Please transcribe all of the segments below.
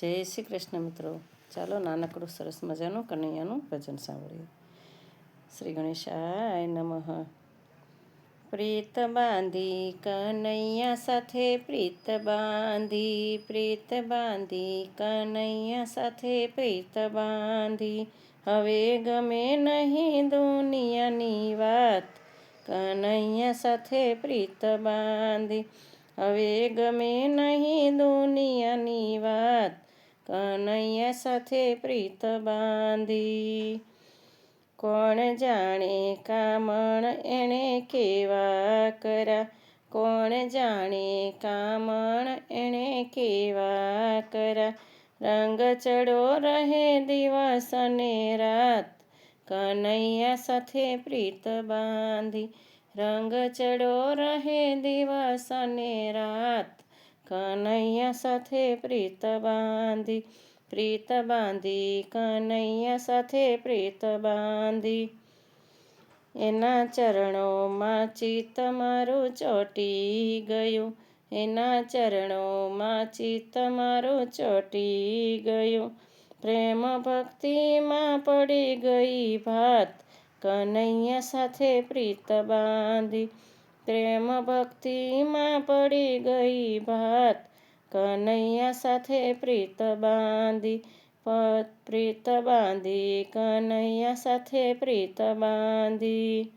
જય શ્રી કૃષ્ણ મિત્રો. ચાલો નાનકડું સરસ મજાનું કનૈયાનું ભજન સાંભળીએ. શ્રી ગણેશાય નમઃ. પ્રીત બાંધી કનૈયા સાથે, પ્રીત બાંધી પ્રીત બાંધી કનૈયા સાથે, પ્રીત બાંધી. હવે ગમે નહીં દુનિયાની વાત. કનૈયા સાથે પ્રીત બાંધી. હવે ગમે નહીં દુનિયાની વાત, કનૈયા સાથે પ્રીત બાંધી. કોણ જાણે કામણ એણે કેવા કરા કોણ જાણે કામણ એણે કેવા કરા રંગ ચડો રહે દિવસ અને રાત, કનૈયા સાથે પ્રીત બાંધી. રંગ ચડો રહે દિવસ અને રાત. કનૈયા સાથે પ્રીત બાંધી પ્રીત બાંધી, કનૈયા સાથે પ્રીત બાંધી. એના ચરણોમાં ચિત્ત મારું ચોટી ગયું. એના ચરણોમાં ચિત્ત મારું ચોટી ગયું. પ્રેમ ભક્તિમાં પડી ગઈ ભાત. કનૈયા સાથે પ્રીત બાંધી, પ્રેમ ભક્તિમાં પડી ગઈ ભાત કનૈયા સાથે પ્રીત બાંધી પ્રીત બાંધી, કનૈયા સાથે પ્રીત બાંધી.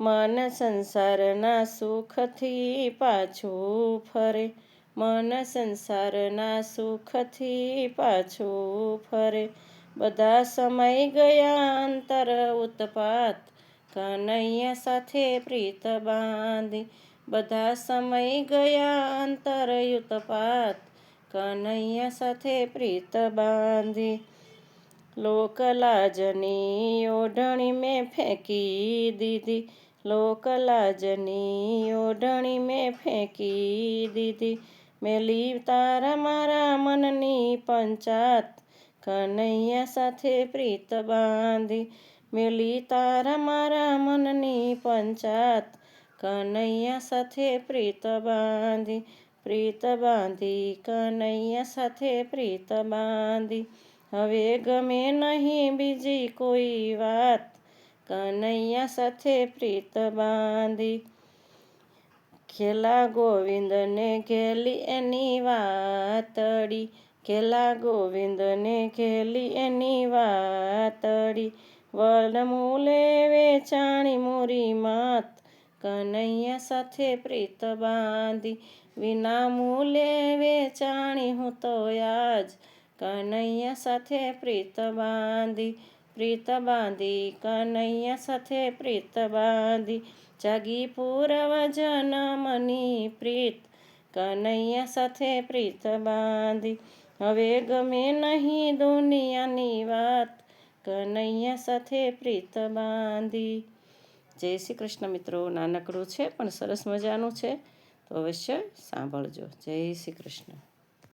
મન સંસારના સુખથી પાછું ફરે, મન સંસારના સુખથી પાછું ફરે. બધા સમય ગયા અંતર ઉત્પાત. કનૈયા સાથે પ્રીત બાંધી. બધા સમય ગયા અંતર યુતપાત. કનૈયા સાથે પ્રીત બાંધી. લોકલાજની ઓઢણી મેં ફેંકી દીધી. લોકલાજની ઓઢણી મેં ફેંકી દીધી. મેલી તારા મારા મનની પંચાત. કનૈયા સાથે પ્રીત બાંધી મેલી તારા મારા મનની પંચાત. કનૈયા સાથે પ્રીત બાંધી પ્રીત બાંધી, કનૈયા સાથે પ્રીત બાંધી. હવે ગમે નહીં બીજી કોઈ વાત. કનૈયા સાથે પ્રીત બાંધી. ખેલા ગોવિંદને ઘેલી એની વાતડી. ખેલા ગોવિંદને ખેલી એની વાતડી. વલમૂલે વેચાણી મોરી માત, કનૈયા સાથે પ્રીત બાંધી. વિના મૂલે વેચાણી હું તો આજ, કનૈયા સાથે પ્રીત બાંધી. પ્રીત બાંધી, કનૈયા સાથે પ્રીત બાંધી. જાગી પૂરવ જનમની પ્રીત, કનૈયા સાથે પ્રીત બાંધી. હવે ગમે નહીં દુનિયાની વાત, કનૈયા સાથે પ્રીત બાંધી. જય શ્રી કૃષ્ણ મિત્રો, નાનકડું છે, પણ સરસ મજાનું છે. તો અવશ્ય સાંભળજો. જય શ્રી કૃષ્ણ.